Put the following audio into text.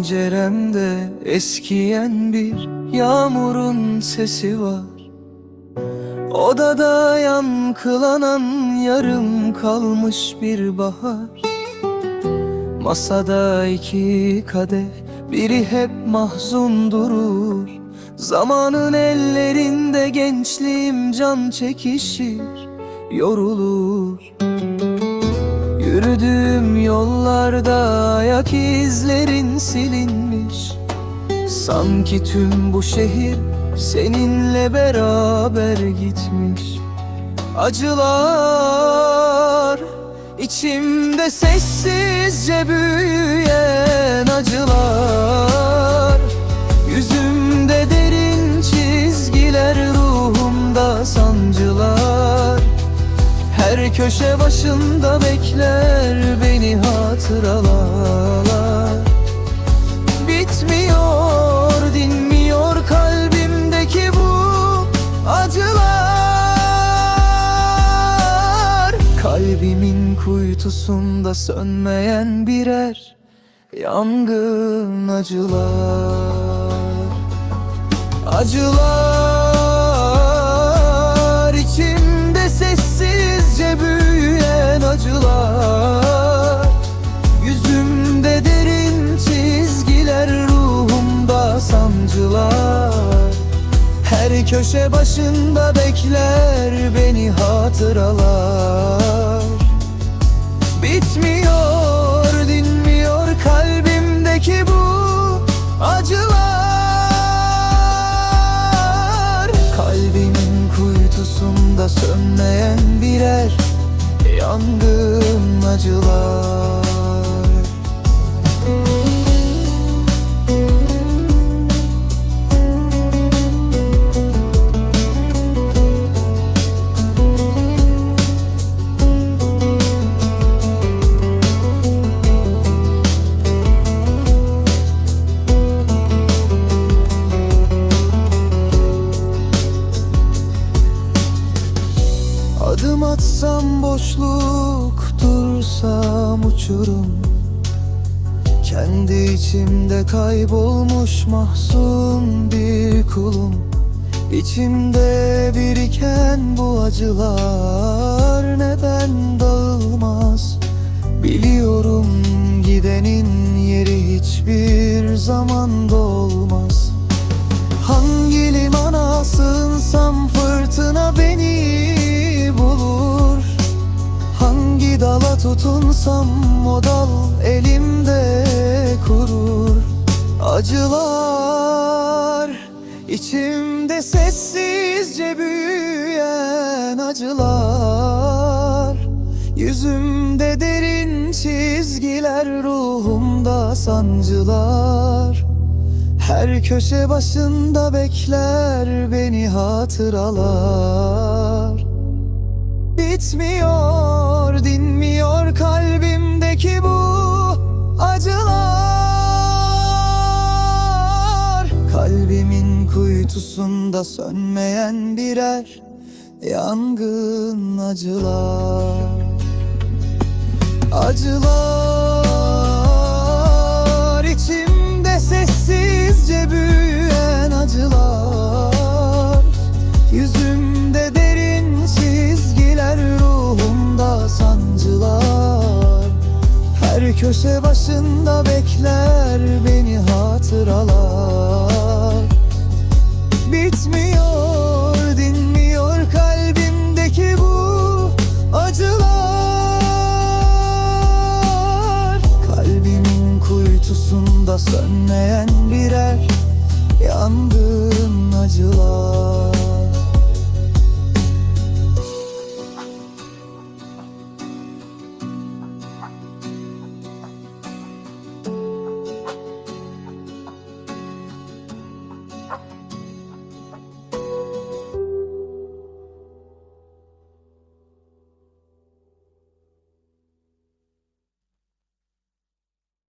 Penceremde eskiyen bir yağmurun sesi var Odada yankılanan yarım kalmış bir bahar. Masada iki kadeh biri hep mahzun durur. Zamanın ellerinde gençliğim can çekişir Yorulur. Yürüdüğüm yollarda ayak izlerin silinmiş Sanki tüm bu şehir seninle beraber gitmiş. Acılar içimde sessizce büyüyen acılar. Yüzümde derin çizgiler ruhumda sancılar. Her köşe başında bekler beni hatıralar. Bitmiyor, kuytusunda sönmeyen birer yangın acılar. Acılar içimde sessizce büyüyen acılar. Yüzümde derin çizgiler ruhumda sancılar. Her köşe başında bekler beni hatıralar Bitmiyor, dinmiyor kalbimdeki bu acılar. Kalbimin kuytusunda sönmeyen birer yangın acılar atsam boşluk dursam uçurum. Kendi içimde kaybolmuş mahzun bir kulum. İçimde biriken bu acılar neden dağılmaz? Biliyorum gidenin yeri hiçbir zaman dolmaz tutunsam o dal elimde kurur Acılar. İçimde sessizce büyüyen acılar. Yüzümde derin çizgiler ruhumda sancılar. Her köşe başında bekler beni hatıralar Bitmiyor, dinmiyor kalbimdeki bu acılar. Kalbimin kuytusunda sönmeyen birer yangın acılar. Acılar Her köşe başında bekler beni hatıralar. Bitmiyor, dinmiyor kalbimdeki bu acılar. Kalbimin kuytusunda sönmeyen birer yangın acılar